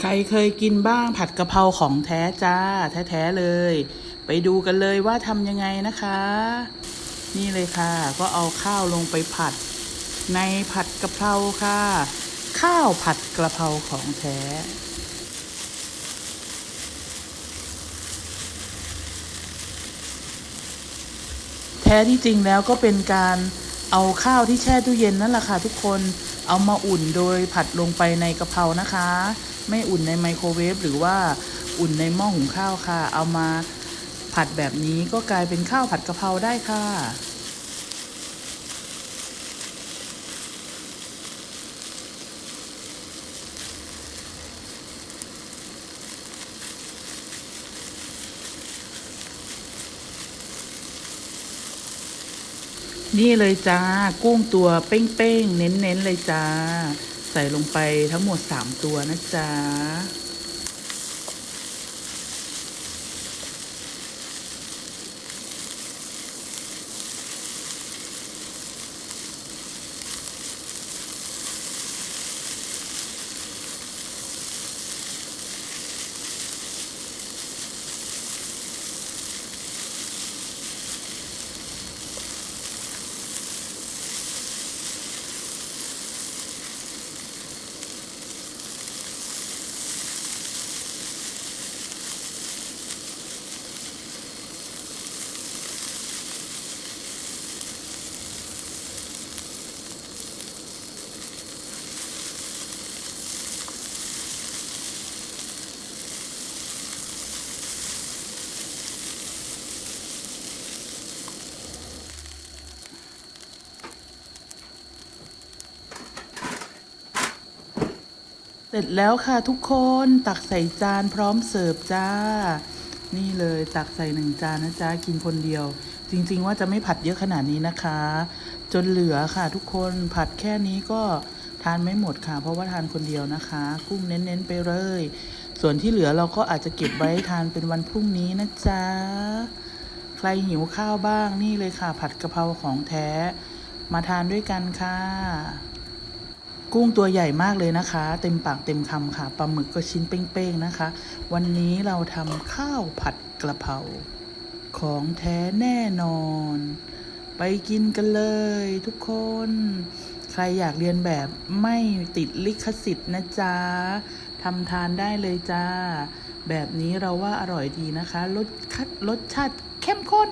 ใครเคยกินบ้างผัดกะเพราของแท้จ้า แท้ๆเลย ไปดูกันเลยว่าทำยังไงนะคะ นี่เลยค่ะ ก็เอาข้าวลงไปผัด ในผัดกะเพราค่ะ ข้าวผัดกระเพราของแท้แท้ที่จริงแล้วก็เป็นการเอาข้าวที่แช่ตู้เย็นนั่นแหละค่ะทุกคนเอามาอุ่นโดยผัดลงไปในกะเพรานะคะ ไม่อุ่นในไมโครเวฟหรือว่าอุ่นในหม้อหุงข้าวค่ะ เอามาผัดแบบนี้ก็กลายเป็นข้าวผัดกะเพราได้ค่ะนี่เลยจ้า กุ้งตัวเป้งๆ เน้นๆ เลยจ้า ใส่ลงไปทั้งหมด 3 ตัวนะจ๊ะ เสร็จแล้วค่ะทุกคนตักใส่จานพร้อมเสิร์ฟจ้า นี่เลยตักใส่หนึ่งจานนะจ๊ะกินคนเดียว จริง ๆ ว่าจะไม่ผัดเยอะขนาดนี้นะคะ จนเหลือค่ะทุกคนผัดแค่นี้ก็ทานไม่หมดค่ะ เพราะว่าทานคนเดียวนะคะ กุ้งเน้น ๆ ไปเลย ส่วนที่เหลือเราก็อาจจะเก็บไว้ทานเป็นวันพรุ่งนี้นะจ๊ะใครหิวข้าวบ้างนี่เลยค่ะ ผัดกะเพราของแท้ มาทานด้วยกันค่ะ กุ้งตัวใหญ่มากเลยนะคะ เต็มปากเต็มคำค่ะปลาหมึกก็ชิ้นเป้งๆนะคะ วันนี้เราทำข้าวผัดกระเพราของแท้แน่นอน ไปกินกันเลยทุกคน ใครอยากเรียนแบบไม่ติดลิขสิทธิ์นะจ๊ะทำทานได้เลยจ้า แบบนี้เราว่าอร่อยดีนะคะ รสคัดรสชาติเข้มข้น